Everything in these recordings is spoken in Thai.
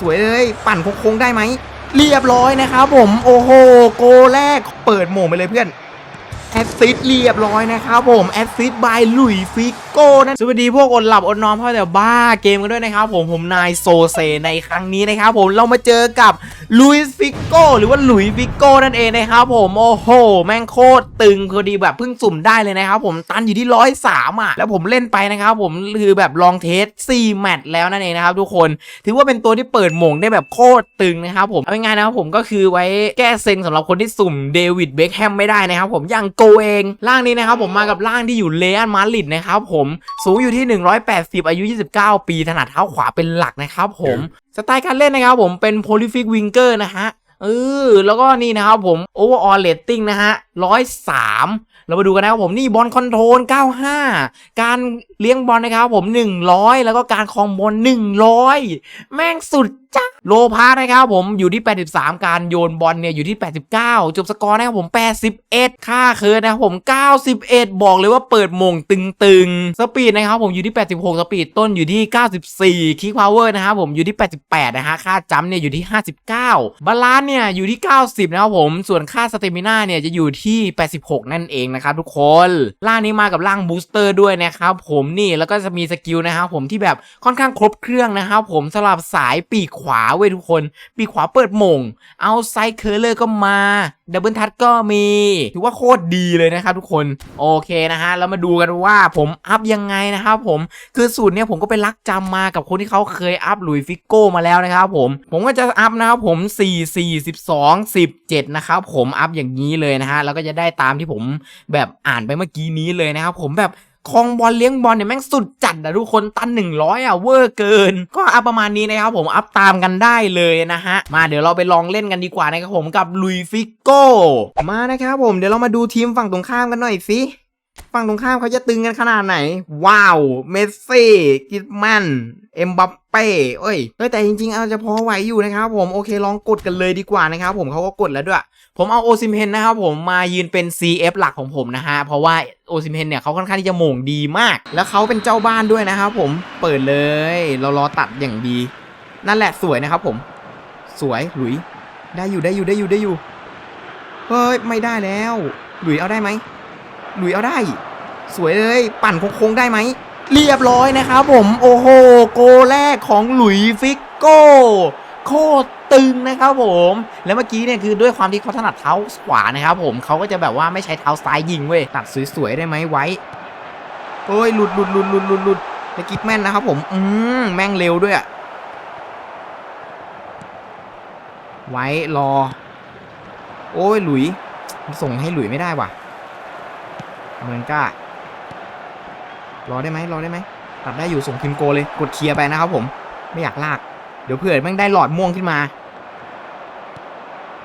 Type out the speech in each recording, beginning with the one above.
สวยเลยปั่นโค้งได้ไหมเรียบร้อยนะครับผมโอ้โหโกแรกเปิดโหม่งไปเลยเพื่อนแอดซิดเรียบร้อยนะครับผมแอดซิดบายลุยฟิก กนั่นสวัสดีพวกอดหลับอดนอนพ่อแต่บ้าเกมกันด้วยนะครับผมผมนายโซเซในครั้งนี้นะครับผมเรามาเจอกับลุยฟิโก้หรือว่าลุยฟิโก้นั่นเองนะครับผมโอ้โห แม่งโคตรตึงพอดีแบบเพิ่งสุ่มได้เลยนะครับผมตันอยู่ที่ร้อยสามอะแล้วผมเล่นไปนะครับผมคือแบบลองเทส4แมตช์แล้วนั่นเองนะครับทุกคนถือว่าเป็นตัวที่เปิดหม่งได้แบบโคตรตึงนะครับผมเอาง่ายๆนะครับผมก็คือไว้แก้เซ็งสำหรับคนที่สุ่มเดวิดเบคแฮมไม่ได้นะครับผมอย่างโกเองร่างนี้นะครับผมมากับร่างที่อยู่เลอันมาริดนะครับผมสูงอยู่ที่ 180 อายุ 29 ปี ถนัดเท้าขวาเป็นหลักนะครับผม สไตล์การเล่นนะครับผมเป็น prolific winger นะฮะเออแล้วก็นี่นะครับผม overall rating นะฮะ103 เรามาดูกันนะครับผมนี่บอลคอนโทรล 95 การเลี้ยงบอลนะครับผม 100 แล้วก็การครองบอล 100 แม่งสุดจ้ะโลพานะครับผมอยู่ที่ 83 การโยนบอลเนี่ยอยู่ที่ 89 จบสกอร์นะครับผม 81 ค่าเคิร์นนะครับผม 91 บอกเลยว่าเปิดมงตึงๆ สปีดนะครับผมอยู่ที่ 86 สปีดต้นอยู่ที่ 94 คิกพาวเวอร์นะครับผมอยู่ที่ 88 นะฮะ ค่าจัมเนี่ยอยู่ที่ 59 บาลานซ์เนี่ยอยู่ที่ 90 นะครับผม ส่วนค่าสเตมิน่าเนี่ยจะอยู่ที่ 86 นั่นเองนะครับทุกคนล่างนี้มากับร่างบูสเตอร์ด้วยนะครับผมนี่แล้วก็จะมีสกิลนะครับผมที่แบบค่อนข้างครบเครื่องนะครับผมสำหรับสายปีกขวาเว้ยทุกคน ปีกขวาเปิดมงเอาไซเคอร์เลอร์ก็มา ดับเบิลทัชก็มีถือว่าโคตรดีเลยนะครับทุกคนโอเคนะฮะแล้วมาดูกันว่าผมอัพยังไงนะครับผมคือสูตรเนี้ยผมก็ไปรักจำมากับคนที่เขาเคยอัพหลุยฟิกโก้มาแล้วนะครับผมผมก็จะอัพนะครับผม4 4 12 17นะครับผมอัพอย่างนี้เลยนะฮะแล้วก็จะได้ตามที่ผมแบบอ่านไปเมื่อกี้นี้เลยนะครับผมแบบ คองบอลเลี้ยงบอลเนี่ยแม่งสุดจัดอะทุกคนตัน 100 อะเวอร์เกิน ก็อัพประมาณนี้นะครับผมอัพตามกันได้เลยนะฮะ มาเดี๋ยวเราไปลองเล่นกันดีกว่านะครับผมกับลุยฟิโก้มานะครับผมเดี๋ยวเรามาดูทีมฝั่งตรงข้ามกันหน่อยสิฝั่งตรงข้ามเขาจะตึงกันขนาดไหน ว้าว เมสซี่ กิตแมน เอ็มบัปเป้เอ้ยเอ้ยแต่จริงๆ เอาจะพอไหวอยู่นะครับผมโอเคลองกดกันเลยดีกว่านะครับผมเขาก็กดแล้วด้วย ผมเอาโอซิมเฮนนะครับผมมายืนเป็น CF หลักของผมนะฮะเพราะว่าโอซิมเฮนเนี่ยเขาค่อนข้างที่จะโม่งดีมาก แล้วเขาเป็นเจ้าบ้านด้วยนะครับผมเปิดเลยเรารอตัดอย่างดี นั่นแหละสวยนะครับผม สวยหลุยได้อยู่ได้อยู่ได้อยู่ได้อยู่เฮ้ยไม่ได้แล้ว หลุยเอาได้ไหมหลุยเอาได้ สวยเลย ปั่นโค้งๆได้ไหม เรียบร้อยนะครับผมโอ้โหโกแรกของหลุยฟิกโก้โคตรตึงนะครับผม แล้วเมื่อกี้เนี่ยคือด้วยความที่เขาถนัดเท้าขวานะครับผมเขาก็จะแบบว่าไม่ใช้เท้าซ้ายยิงเว้ยตัดสวยๆได้ไหมไว้โอ้ยหลุดหลุดหลุดหลุดหลุดหลุดไปกิฟแม่นนะครับผมอืมแม่งเร็วด้วยอะไว้รอ โอ้ยหลุยส่งให้หลุยไม่ได้ว่ะเมือนก้า รอได้ไหมรอได้ไหมตัดได้อยู่ส่งทีมโกเลยกดเคลียร์ไปนะครับผมไม่อยากลาก เดี๋ยวเผื่อแม่งได้หลอดม่วงขึ้นมา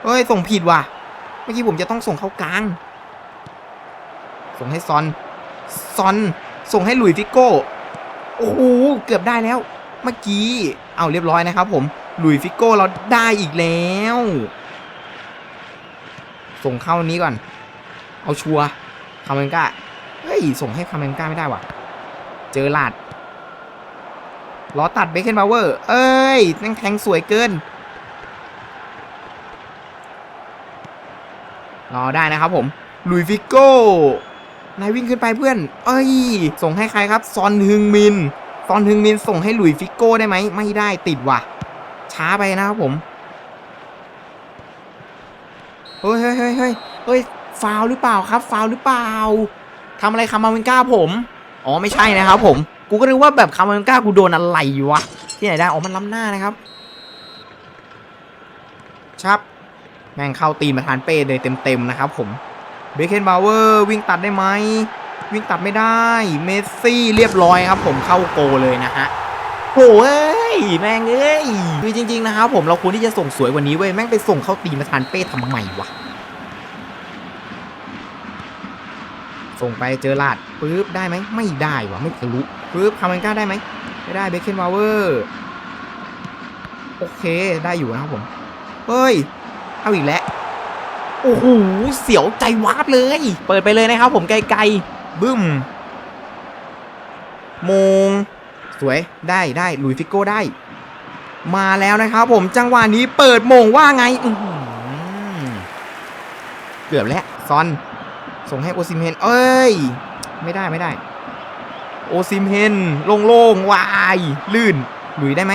เฮ้ยส่งผิดว่ะเมื่อกี้ผมจะต้องส่งเข้ากลาง ส่งให้ซอนซอน ส่งให้หลุยฟิโก้โอ้โหเกือบได้แล้ว เมื่อกี้เอาเรียบร้อยนะครับผมหลุยฟิโก้เราได้อีกแล้ว ส่งเข้านี้ก่อน เอาชัวร์คาเมนกาเฮ้ยส่งให้คาเมนกาไม่ได้ว่ะ เจอลาดล้อตัดเบคเคนบาวเวอร์ เอ้ยนั่งแทงสวยเกิน รอได้นะครับผม ลุยฟิโก้นายวิ่งขึ้นไปเพื่อน เอ้ย ส่งให้ใครครับ ซอนฮึงมิน ซอนฮึงมินส่งให้หลุยฟิโก้ได้ไหม ไม่ได้ติดว่ะ ช้าไปนะครับผม เฮ้ยเฮ้ยเฮ้ยเฮ้ยเฮ้ยฟาวหรือเปล่าครับ ฟาวหรือเปล่าทำอะไรคามาเวนก้าผม อ๋อไม่ใช่นะครับผม กูก็นึกว่าแบบคามาเวนก้ากูโดนอะไรวะ ที่ไหนได้ อ๋อมันล้ำหน้านะครับ ชับ แม่งเข้าตีนประธานเป้เลยเต็มๆนะครับผม เบคเคนบาวเวอร์วิ่งตัดได้ไหม วิ่งตัดไม่ได้ เมสซี่เรียบร้อยครับผมเข้าโกเลยนะฮะโอ้ยแม่งเอ้ย คือจริงๆนะครับผมเราควรที่จะส่งสวยกว่านี้เว้ย แม่งไปส่งเข้าตีนประธานเป้ทำไมวะ ส่งไปเจอลาดปึ๊บได้ไหมไม่ได้วะไม่ทะลุปึ๊บคาร์เมนก้าได้ไหมไม่ได้เบคเคนบาวเวอร์โอเคได้อยู่นะครับผมเฮ้ยเอาอีกแล้วโอ้โหเสียวใจวาบเลย เปิดไปเลยนะครับผมไกลๆบึ้มมงสวยได้ได้ลุยฟิโก้ได้ มาแล้วนะครับผมจังหวะนี้เปิดมงว่าไงเกือบแล้วซอน ส่งให้โอซิมเฮนเอ้ย ไม่ได้ไม่ได้ โอซิมเฮนโล่งๆวาย ลื่นหลุยได้ไหม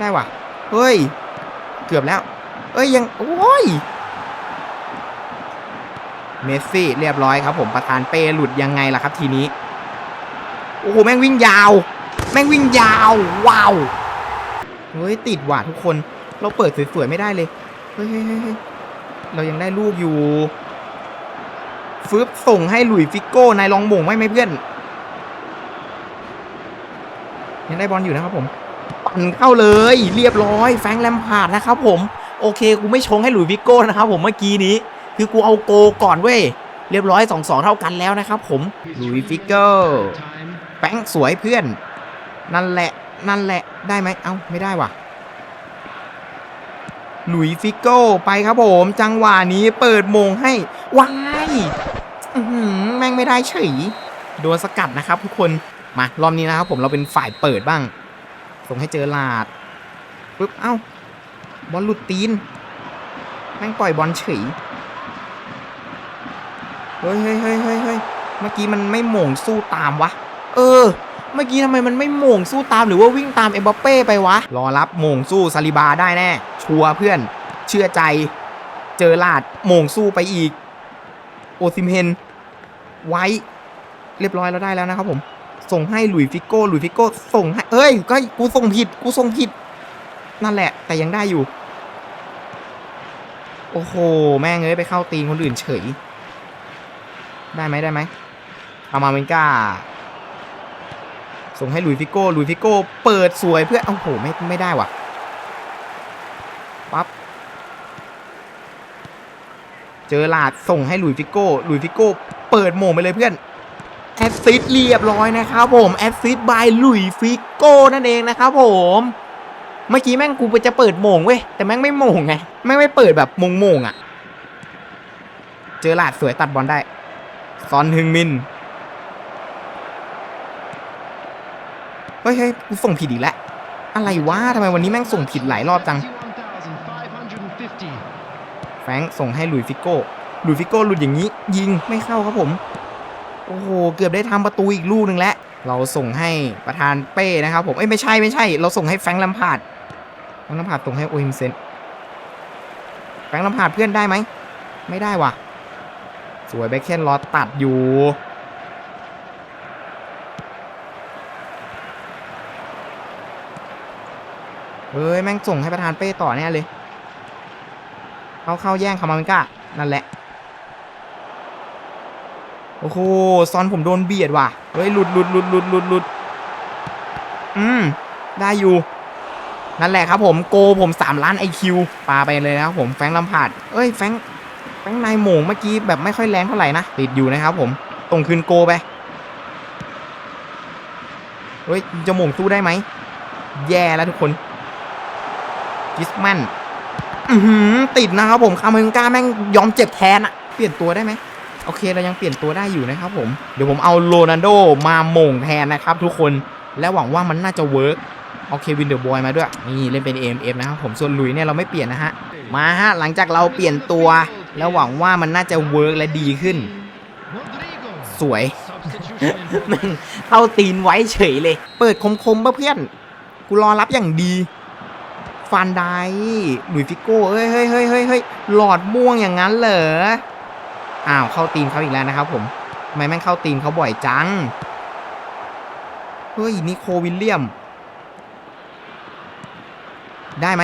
ได้ว่ะ เฮ้ย เกือบแล้ว เอ้ยยัง โอ้ย เมสซี่เรียบร้อยครับผมประธานเป้หลุดยังไงล่ะครับทีนี้ โอ้โห แม่งวิ่งยาว แม่งวิ่งยาว ว้าว เฮ้ย ติดว่ะทุกคน เราเปิดสวยๆไม่ได้เลย เฮ้ยเฮ้ยเฮ้ยเฮ้ยเรายังได้ลูกอยู่ ฟึบส่งให้หลุยฟิกโก้นายลองมงไว้ไหมเพื่อนยังได้บอลอยู่นะครับผมปั่นเข้าเลยเรียบร้อยแฟงแลมพาดนะครับผมโอเคกูไม่ชงให้หลุยฟิกโก้นะครับผมเมื่อกี้นี้ คือกูเอาโกก่อนเว้ยเรียบร้อย2-2เท่ากันแล้วนะครับผมหลุยฟิกโก้แฟรงสวยเพื่อน นั่นแหละนั่นแหละได้ไหมเอ้าไม่ได้ว่ะหลุยฟิกโก้ไปครับผม จังหวะนี้เปิดโมงให้ว้าย อื้อหือแม่งไม่ได้เฉยโดนสกัดนะครับ ทุกคนมารอบนี้นะครับผมเราเป็นฝ่ายเปิดบ้าง ส่งให้เจอลาดปึ๊บเอ้าบอลหลุดตีน แม่งปล่อยบอลเฉยเฮ้ยเฮ้ยเฮ้ยเฮ้ยเฮ้ยเมื่อกี้มันไม่โหม่งสู้ตามวะ เออ เมื่อกี้ทำไมมันไม่โหม่งสู้ตามหรือว่าวิ่งตามเอ็มบัปเป้ไปวะ รอรับโหม่งสู้ซาลิบาได้แน่ ชัวร์เพื่อน เชื่อใจ เจอลาดโหม่งสู้ไปอีก อซิมเฮนไว้เรียบร้อยแล้วได้แล้วนะครับผม ส่งให้หลุยฟิโก้หลุยฟิโก้ส่งให้เอ้ยก็กูส่งผิดกูส่งผิด นั่นแหละ แต่ยังได้อยู่ โอ้โห แม่งเอ้ยไปเข้าตีนคนอื่นเฉย ได้ไหมได้ไหมเอามาเมนกาส่งให้หลุยฟิโก้หลุยฟิโก้เปิดสวยเพื่อโอ้โหไม่ไม่ได้ว่ะปั๊บ เจอลาดส่งให้ลุยฟิโก้ลุยฟิโก้เปิดโมงไปเลยเพื่อนแอสซิดเรียบร้อยนะครับผมแอสซิดบายลุยฟิโก้นั่นเองนะครับผมเมื่อกี้แม่งกูจะเปิดโมงเว้ยแต่แม่งไม่โมงไงแม่งไม่เปิดแบบโหม่งอะ เจอลาดสวยตัดบอลได้ซอนฮึงมินเฮ้ยเฮ้ยกูส่งผิดอีกแล้วอะไรวะทำไมวันนี้แม่งส่งผิดหลายรอบจัง แฟงส่งให้ลุยฟิโก้ลุยฟิโก้หลุดอย่างนี้ ยิงไม่เข้าครับผม โอ้โห เกือบได้ทำประตูอีกลูกหนึ่งแล้ว เราส่งให้ประธานเป้นะครับผมเอ้ยไม่ใช่ไม่ใช่ เราส่งให้แฟงลัมพาดแฟงลัมพาดส่งให้โอฮิมเซนแฟงลัมพาดเพื่อนได้ไหมไม่ได้ว่ะ สวยแบ็คเคนรอตัดอยู่เฮ้ยแม่งส่งให้ประธานเป้ต่อแน่เลย เขาเข้าแย่งคามาเมก้านั่นแหละ โอ้โหซอนผมโดนเบียดว่ะ เฮ้ยหลุดหลุดหลุดหลุดหลุดหลุดอืม ได้อยู่ นั่นแหละครับผมโกผมสามล้านไอคิวปาไปเลยนะครับผมแฟงลัมพาดเอ้ยแฟงแฟงนายโหม่งเมื่อกี้แบบไม่ค่อยแรงเท่าไหร่นะ ติดอยู่นะครับผมตรงคืนโกไปเฮ้ยจะโหม่งสู้ได้ไหม แย่แล้วทุกคนกิสแมน อือหือติดนะครับผมคาเมนกาแม่งยอมเจ็บแทนอะเปลี่ยนตัวได้ไหมโอเคเรายังเปลี่ยนตัวได้อยู่นะครับผมเดี๋ยวผมเอาโรนัลโดมาโหม่งแทนนะครับทุกคนและหวังว่ามันน่าจะเวิร์กเอาเควินเดอร์บอยมาด้วยนี่เล่นเป็น AMF นะครับผมส่วนลุยเนี่ยเราไม่เปลี่ยนนะฮะมาฮะหลังจากเราเปลี่ยนตัว แล้วหวังว่ามันน่าจะเวิร์กและดีขึ้น สวยเข้าตีนไว้เฉยเลย เปิดคมๆเพื่อนกูรอรับอย่างดี ฟันไดหลุยฟิโก้เฮ้ยเฮ้ยเฮ้ยเฮ้ยเฮ้ยหลอดม่วงอย่างนั้นเหรอ อ้าวเข้าตีนเขาอีกแล้วนะครับผมทำไมแม่งเข้าตีนเขาบ่อยจัง เฮ้ยนิโควิลเลียม ได้ไหม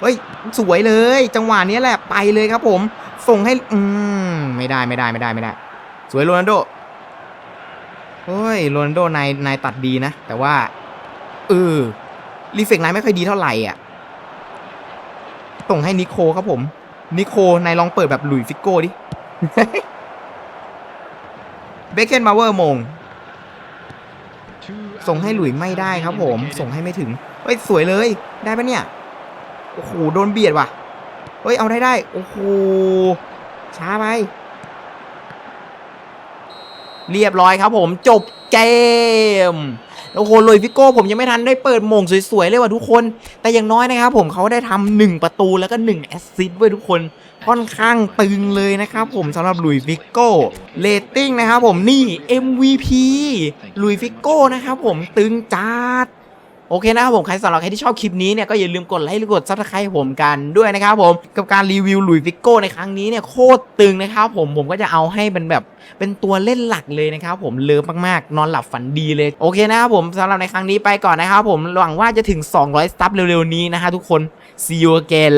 เฮ้ย สวยเลย จังหวะนี้แหละไปเลยครับผม ส่งให้ อืม ไม่ได้ไม่ได้ไม่ได้ไม่ได้ สวยโรนัลโดเฮ้ยโรนัลโดนายนายตัดดีนะ แต่ว่าเออรีเฟกนายไม่ค่อยดีเท่าไหร่อะ ส่งให้นิโคครับผม นิโคนายลองเปิดแบบหลุยฟิโก้ดิ เบคเคนมาเวอร์มง ส่งให้หลุยไม่ได้ครับผม ส่งให้ไม่ถึง เฮ้ย สวยเลย ได้ปะเนี่ย โอ้โห โดนเบียดว่ะ เฮ้ย เอาได้ได้ โอ้โห ช้าไป เรียบร้อยครับผม จบเกม โอ้โหลุยฟิโก้ผมยังไม่ทันได้เปิดโมงสวยๆเลยว่ะทุกคน แต่อย่างน้อยนะครับผมเขาได้ทำหนึ่งประตูแล้วก็1แอสซิสต์ไว้ทุกคนค่อนข้างตึงเลยนะครับผมสำหรับลุยฟิโก้เรตติ้งนะครับผมนี่ MVP ลุยฟิโก้นะครับผมตึงจัด โอเคนะครับผมใครสำหรับใครที่ชอบคลิปนี้เนี่ยก็อย่าลืมกดไลค์หรือกดซับสไครต์ผมกันด้วยนะครับผมกับการรีวิวหลุยฟิโก้ในครั้งนี้เนี่ยโคตรตึงนะครับผมผมก็จะเอาให้เป็นแบบเป็นตัวเล่นหลักเลยนะครับผมเลิฟมากๆ นอนหลับฝันดีเลยโอเคนะครับผมสำหรับในครั้งนี้ไปก่อนนะครับผมหวังว่าจะถึง 200 ซับเร็วๆนี้นะฮะทุกคน see you again